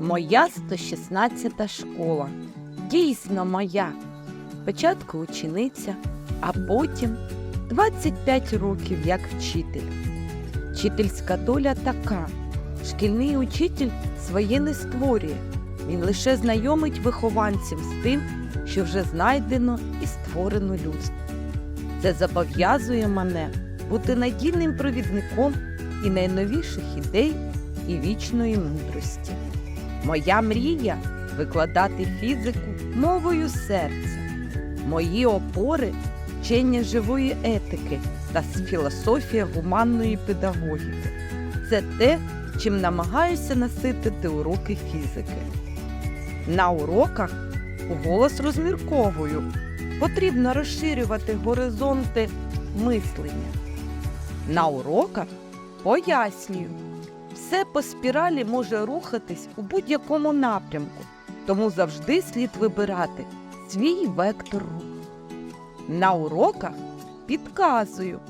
Моя 116 школа. Дійсно моя. Спочатку учениця, а потім 25 років як вчитель. Вчительська доля така. Шкільний учитель своє не створює. Він лише знайомить вихованців з тим, що вже знайдено і створено людство. Це зобов'язує мене бути надійним провідником і найновіших ідей і вічної мудрості. Моя мрія викладати фізику мовою серця. Мої опори вчення живої етики та філософія гуманної педагогіки. Це те, чим намагаюся наситити уроки фізики. На уроках уголос розмірковую. Потрібно розширювати горизонти мислення. На уроках пояснюю. Все по спіралі може рухатись у будь-якому напрямку, тому завжди слід вибирати свій вектор руху. На уроках підказую,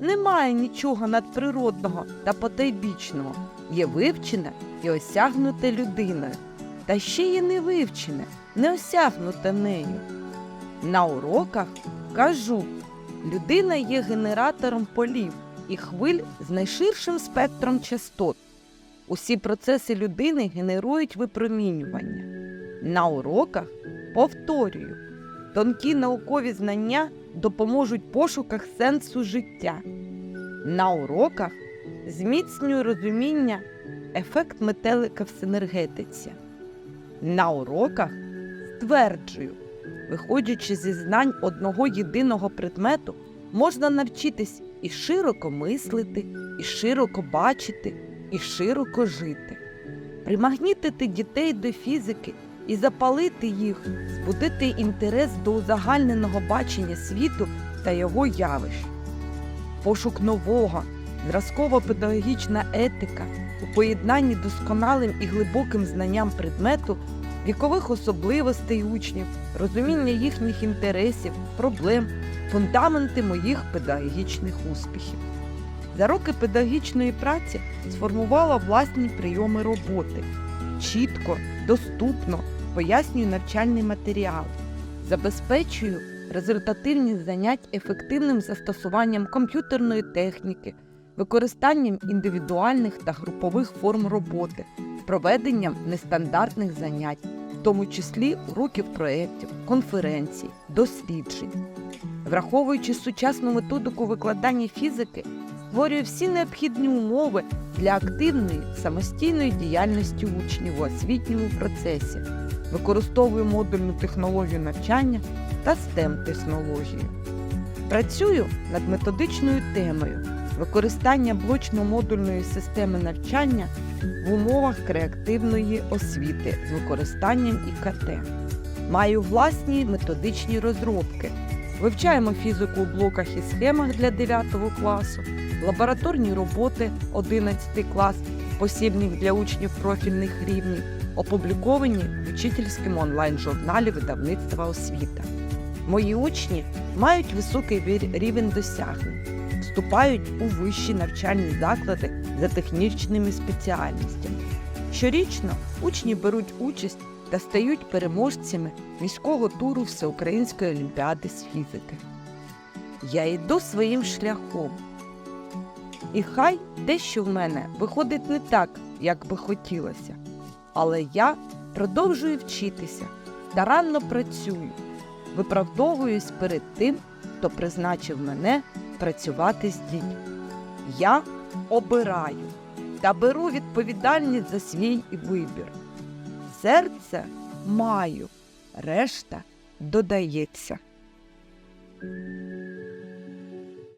немає нічого надприродного та потайбічного, є вивчене і осягнуте людиною, та ще є невивчене, не осягнуте нею. На уроках кажу, людина є генератором полів і хвиль з найширшим спектром частот. Усі процеси людини генерують випромінювання. На уроках повторюю, тонкі наукові знання допоможуть пошуках сенсу життя. На уроках зміцнюю розуміння ефект метелика в синергетиці. На уроках стверджую, виходячи зі знань одного єдиного предмету, можна навчитись і широко мислити, і широко бачити, і широко жити. Примагнітити дітей до фізики і запалити їх, збудити інтерес до узагальненого бачення світу та його явищ. Пошук нового, зразково-педагогічна етика у поєднанні досконалим і глибоким знанням предмету, вікових особливостей учнів, розуміння їхніх інтересів, проблем, фундаменти моїх педагогічних успіхів. За роки педагогічної праці сформувала власні прийоми роботи. Чітко, доступно пояснюю навчальний матеріал, забезпечую результативність занять ефективним застосуванням комп'ютерної техніки, використанням індивідуальних та групових форм роботи, проведенням нестандартних занять, в тому числі уроків проєктів, конференцій, досліджень. Враховуючи сучасну методику викладання фізики, створює всі необхідні умови для активної самостійної діяльності учнів у освітньому процесі, використовую модульну технологію навчання та stem технологію Працюю над методичною темою використання блочно-модульної системи навчання в умовах креативної освіти з використанням ІКТ. Маю власні методичні розробки. Вивчаємо фізику у блоках і схемах для 9 класу, лабораторні роботи 11 клас, посібник для учнів профільних рівнів, опубліковані в учительському онлайн-журналі видавництва освіта. Мої учні мають високий рівень досягнень, вступають у вищі навчальні заклади за технічними спеціальностями. Щорічно учні беруть участь та стають переможцями міського туру Всеукраїнської олімпіади з фізики. Я йду своїм шляхом. І хай дещо в мене виходить не так, як би хотілося. Але я продовжую вчитися, старанно працюю, виправдовуюсь перед тим, хто призначив мене працювати з дітьми. Я обираю та беру відповідальність за свій вибір. Серце маю, решта додається.